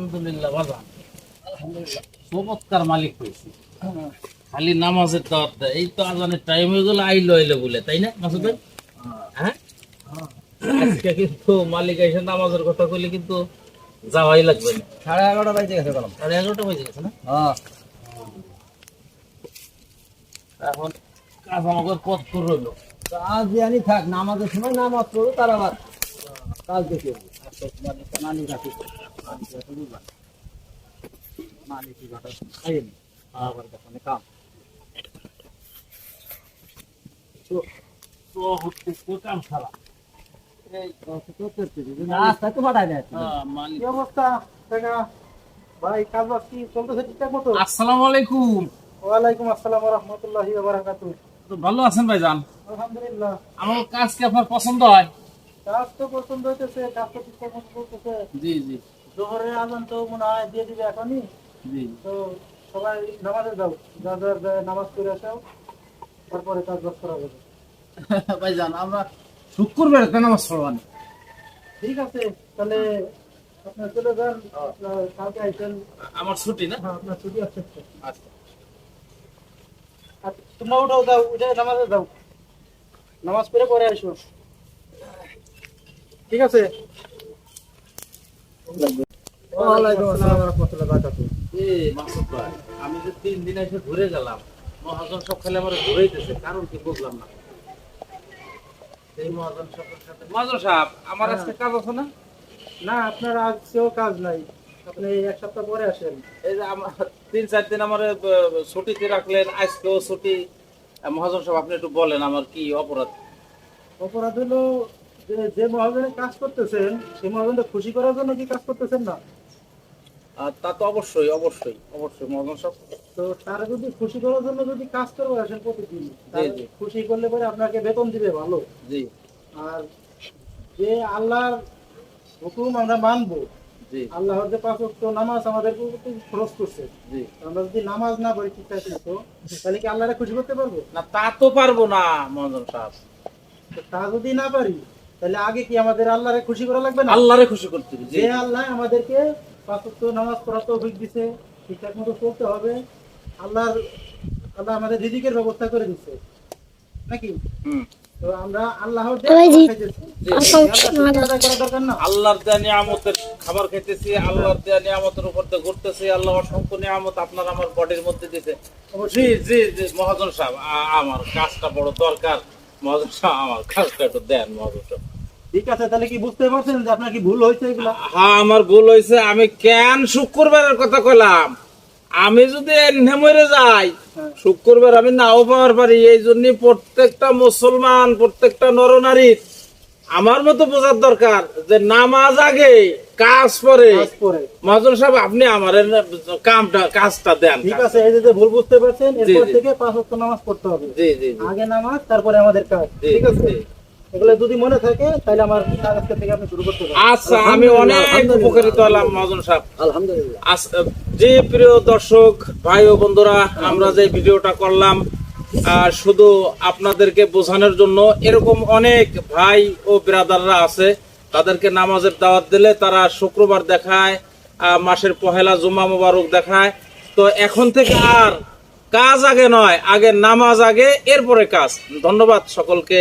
আলহামদুলিল্লাহ বাজান চমৎকার মালিক হয়েছে। খালি নামাজের দাওয়াত দেয়। এই তো আজানের টাইম হয়ে গেল আইলো আইলো বলে তাই না মাসুদ হ্যাঁ? আজকে কিন্তু মালিক এসে নামাজের কথা কইলে কিন্তু যাওয়াই লাগবে না। সাড়ে এগারোটা বাজে গেছে কলম সাড়ে এগারোটা বাজে গেছে না? হ্যাঁ। এখন কাজ আমাদের পথ রইল কাজ জানি থাক নামাজের সময় নামাজ পড়ো তার আবার কাজ দেখে ভাই কাজ কি চলতেছে ঠিকঠাক মতো আসসালামু আলাইকুম। ওয়ালাইকুম আসসালাম রহমতুল্লাহি ভালো আছেন ভাইজান? আলহামদুলিল্লাহ। আমার কাজ কি আপনার পছন্দ হয়? কাজ তো পছন্দ হইতেছে কাজ তো ঠিকঠাক মতো চলতেছে। জি জি। জোহরের আজান তো মনে হয় দিয়ে দিবে এখনই। জি। তো সবাই নামাজে যাও যা যা যা- নামাজ করে আসাও তারপরে কাজ বাজ করা যাবে ভাইজান আমরা শুক্রবার নামাজ পড়বানি ঠিক আছে তাহলে আপনার চলে যান আপনার কালকে আইসেন আমার ছুটি না? হ্যাঁ আপনার ছুটি আছে। আচ্ছা। তোমরা উঠাও যাও উঠে নামাজে যাও। নামাজ পড়ে পরে আসো। ঠিক আছে? ওয়ালাইকুম আসসালাম রহমতুল্লাহ বারাকাতু এ মাসুদ ভাই আমি যে তিন দিন এসে ঘুরে গেলাম মহাজন সব খালি আমার ঘুরাইতেছে কারণ কি বুঝলাম না। মহাজন সবের সাথে মহাজন সাহেব আমার আজকে কাজ আছে না? না আপনার আজকেও কাজ নাই। আপনি এক সপ্তাহ পরে আসেন। এই যে আমার তিন চার দিন আমার ছুটিতে রাখলেন আজকেও ছুটি। মহাজন সাহেব আপনি একটু বলেন আমার কি অপরাধ? অপরাধ হলো যে মহাজনে কাজ করতেছেন সেই মহাজনটা খুশি করার জন্য কি কাজ করতেছেন না? আর তা তো অবশ্যই অবশ্যই অবশ্যই মহাজন সাহেব। তো তারা যদি খুশি করার জন্য যদি কাজ করবে আসেন প্রতিদিন খুশি করলে পরে আপনাকে বেতন দিবে ভালো। জি। আর যে আল্লাহর হুকুম আমরা মানবো জি। আল্লাহর যে পাঁচ ওয়াক্ত নামাজ আমাদের প্রতি খরচ করছে জি। আমরা যদি নামাজ না পড়ি ঠিকঠাক মতো তাহলে কি আল্লাহরে খুশি করতে পারব? না তা তো পারব না মহাজন সাহেব। তা যদি না পারি তাহলে আগে কি আমাদের আল্লাহরে খুশি করা লাগবে না? আল্লাহরে খুশি করতে হবে, যে আল্লাহ আমাদেরকে পাঁচ নামাজ পড়া তৌফিক দিছে ঠিকঠাক মতো চলতে হবে। আল্লাহর আল্লাহ আমাদের রিজিকের ব্যবস্থা করে দিচ্ছে নাকি? তো আমরা আল্লাহর খাবার খাইতেছি, আল্লাহর শুকর আদায় করা দরকার না? আল্লাহর দেয়া নিয়ামতের খাবার খাইতেছি আল্লাহর দেয়া নিয়ামতের উপর দিয়ে ঘুরতেছি আল্লাহ অসংখ্য নিয়ামত আপনার আমার বডির মধ্যে দিতে জি জি জি মহাজন সাহেব আমার কাজটা বড় দরকার। মহাজন সাহেব আমার কাজটা একটু দেন মহাজন সাহেব। ঠিক আছে তাহলে কি বুঝতে পারছেন যে আপনার কি ভুল হয়েছে এগুলা? হ্যাঁ আমার ভুল হয়েছে। আমি কেন শুক্রবারের কথা কইলাম? আমি যদি এনে মরে যাই হ্যাঁ। শুক্রবার আমি নাও পাওয়ার পারি। এই জন্য প্রত্যেকটা মুসলমান প্রত্যেকটা নরনারীর আমার মতো বোঝার দরকার যে নামাজ আগে কাজ পরে। মহাজন সাহেব আপনি আমার কামটা কাজটা দেন। ঠিক আছে এই যে ভুল বুঝতে পারছেন এরপর থেকে পাঁচ ওয়াক্ত নামাজ পড়তে হবে। জি জি আগে নামাজ তারপরে আমাদের কাজ। ঠিক আছে। এগুলো যদি মনে থাকে তাহলে আমার আজকে থেকে আপনি শুরু করতে পারেন। আচ্ছা আমি অনেক উপকারিত হলাম মহাজন সাহেব। আলহামদুলিল্লাহ। যে প্রিয় দর্শক ভাই ও বন্ধুরা আমরা যে ভিডিওটা করলাম শুধু আপনাদেরকে বোঝানোর জন্য এরকম অনেক ভাই ও ব্রাদাররা আছে তাদেরকে নামাজের দাওয়াত দিলে তারা শুক্রবার দেখায় মাসের পহেলা জুমা মোবারক দেখায়। তো এখন থেকে আর কাজ আগে নয় আগে নামাজ আগে এরপরে কাজ। ধন্যবাদ সকলকে।